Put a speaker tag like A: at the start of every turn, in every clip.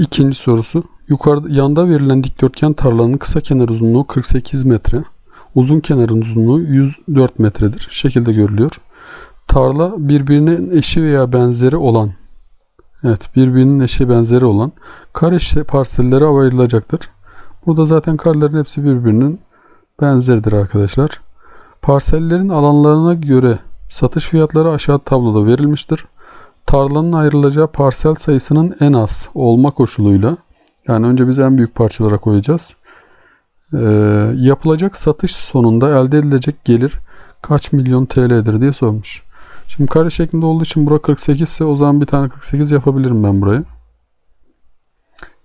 A: İkinci sorusu. Yukarıda yanda verilen dikdörtgen tarlanın kısa kenar uzunluğu 48 metre. Uzun kenarın uzunluğu 104 metredir. Şekilde görülüyor. Tarla birbirinin eşi veya benzeri olan Evet, birbirinin eşi benzeri olan kare parsellere ayrılacaktır. Burada zaten karelerin hepsi birbirinin benzeridir arkadaşlar. Parsellerin alanlarına göre satış fiyatları aşağı tabloda verilmiştir. Tarlanın ayrılacağı parsel sayısının en az olma koşuluyla yani önce biz en büyük parçalara koyacağız. Ee, yapılacak satış sonunda elde edilecek gelir kaç milyon TL'dir diye sormuş. Şimdi kare şeklinde olduğu için bura 48 ise o zaman bir tane 48 yapabilirim ben burayı.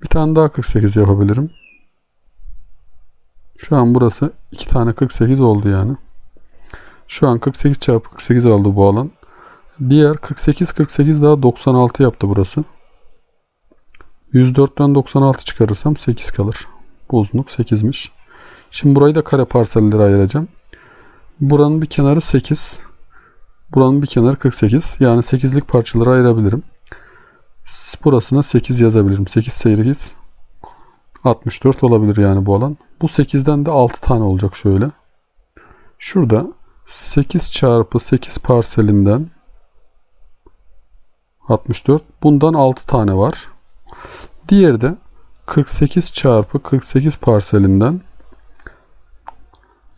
A: Bir tane daha 48 yapabilirim. Şu an burası iki tane 48 oldu yani. Şu an 48 çarpı 48 aldı bu alan. Diğer 48 48 daha 96 yaptı burası. 104'ten 96 çıkarırsam 8 kalır. Bu uzunluk 8'miş. Şimdi burayı da kare parsellere ayıracağım. Buranın bir kenarı 8. Buranın bir kenarı 48. Yani 8'lik parçalara ayırabilirim. Burasına 8 yazabilirim. 8 8 64 olabilir yani bu alan. Bu 8'den de 6 tane olacak şöyle. Şurada 8 çarpı 8 parselinden 64. Bundan 6 tane var. Diğeri de 48 çarpı 48 parselinden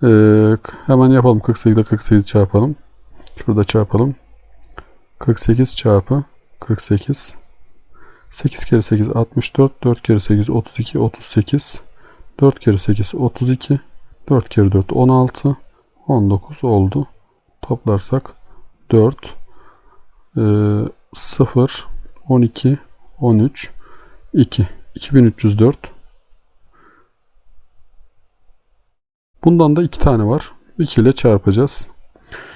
A: ee, hemen yapalım. 48'de 48 çarpalım. Şurada çarpalım. 48 çarpı 48. 8 kere 8 64. 4 kere 8 32. 38. 4 kere 8 32. 4 kere 4 16. 19 oldu. Toplarsak 4 e, 0 12 13 2 2304 Bundan da 2 tane var. 2 ile çarpacağız.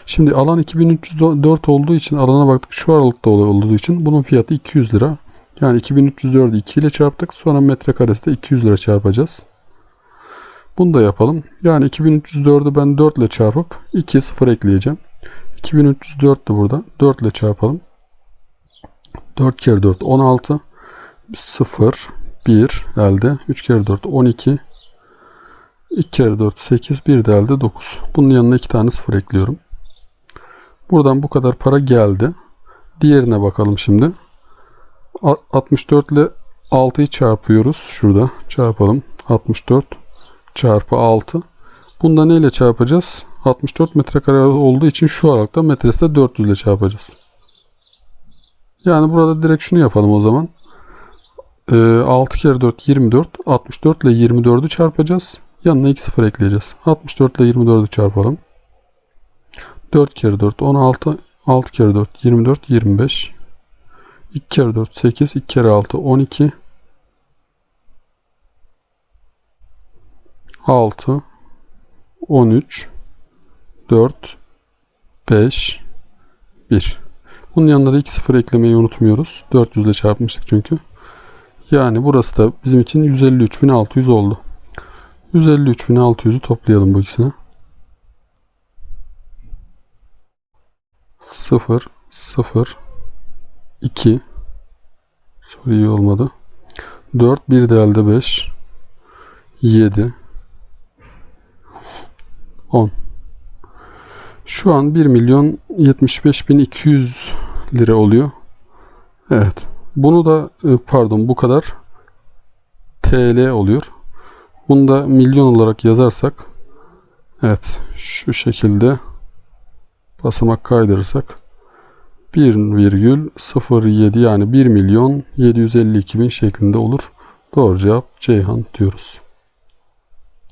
A: Şimdi alan 2304 olduğu için alana baktık şu aralıkta ol- olduğu için bunun fiyatı 200 lira. Yani 2304'ü 2 ile çarptık. Sonra metrekaresi de 200 lira çarpacağız. Bunu da yapalım. Yani 2304'ü ben 4 ile çarpıp 2 0 ekleyeceğim. 2304'tü burada. 4 ile çarpalım. 4 kere 4 16. 0 1 elde. 3 kere 4 12. 2 kere 4 8. 1 de elde 9. Bunun yanına 2 tane 0 ekliyorum. Buradan bu kadar para geldi. Diğerine bakalım şimdi. A- 64 ile 6'yı çarpıyoruz. Şurada çarpalım. 64 çarpı 6. Bunda neyle çarpacağız? 64 metrekare olduğu için şu aralıkta metresi de 400 ile çarpacağız. Yani burada direkt şunu yapalım o zaman. Ee, 6 kere 4 24. 64 ile 24'ü çarpacağız. Yanına 2 sıfır ekleyeceğiz. 64 ile 24'ü çarpalım. 4 kere 4 16. 6 kere 4 24 25. 2 kere 4 8. 2 kere 6 12. 6 13 4 5 1 Bunun yanında da 2 sıfır eklemeyi unutmuyoruz. 400 ile çarpmıştık çünkü. Yani burası da bizim için 153.600 oldu. 153.600'ü toplayalım bu ikisine. 0 0 2 Soru iyi olmadı. 4 1 de elde 5 7 10 Şu an 1 milyon 75 bin 200 lira oluyor. Evet. Bunu da e, pardon bu kadar TL oluyor. Bunu da milyon olarak yazarsak evet şu şekilde basamak kaydırırsak 1,07 yani 1 milyon 752 bin şeklinde olur. Doğru cevap Ceyhan diyoruz.